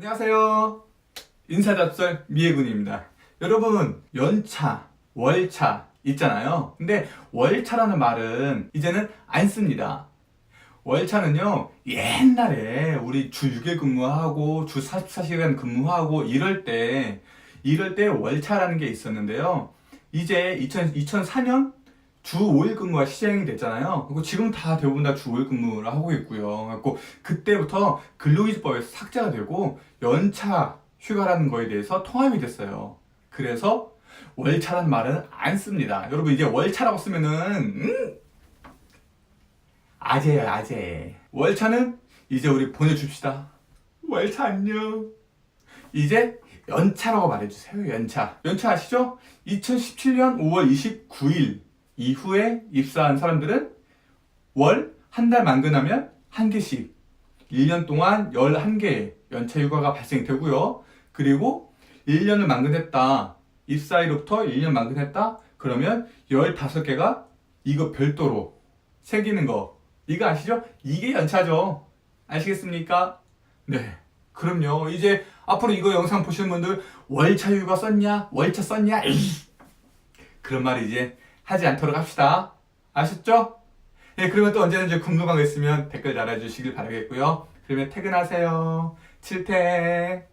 안녕하세요. 인사잡설 미애군입니다. 여러분, 연차, 월차 있잖아요. 근데 월차라는 말은 이제는 안 씁니다. 월차는요, 옛날에 우리 주 6일 근무하고 주 44시간 근무하고 이럴 때, 이럴 때 월차라는 게 있었는데요. 이제 2000, 2004년 주 5일 근무가 시행이 됐잖아요. 그리고 지금 다 대부분 다 주 5일 근무를 하고 있고요. 그래갖고 그때부터 근로기준법에서 삭제가 되고 연차 휴가라는 거에 대해서 통합이 됐어요. 그래서 월차라는 말은 안 씁니다. 여러분 이제 월차라고 쓰면은 음? 아재야 아재. 월차는 이제 우리 보내줍시다. 월차 안녕. 이제 연차라고 말해주세요. 연차. 연차 아시죠? 2017년 5월 29일 이후에 입사한 사람들은 월 한 달 만근하면 한 개씩 1년 동안 11개의 연차 휴가가 발생되고요. 그리고 1년을 만근했다. 입사일로부터 1년 만근했다. 그러면 15개가 이거 별도로 생기는 거. 이거 아시죠? 이게 연차죠. 아시겠습니까? 네. 그럼요. 이제 앞으로 이거 영상 보시는 분들 월차 휴가 썼냐? 월차 썼냐? 에이. 그런 말 이제 하지 않도록 합시다. 아셨죠? 네, 그러면 또 언제든지 궁금한 거 있으면 댓글 달아주시길 바라겠고요. 그러면 퇴근하세요. 칠퇴.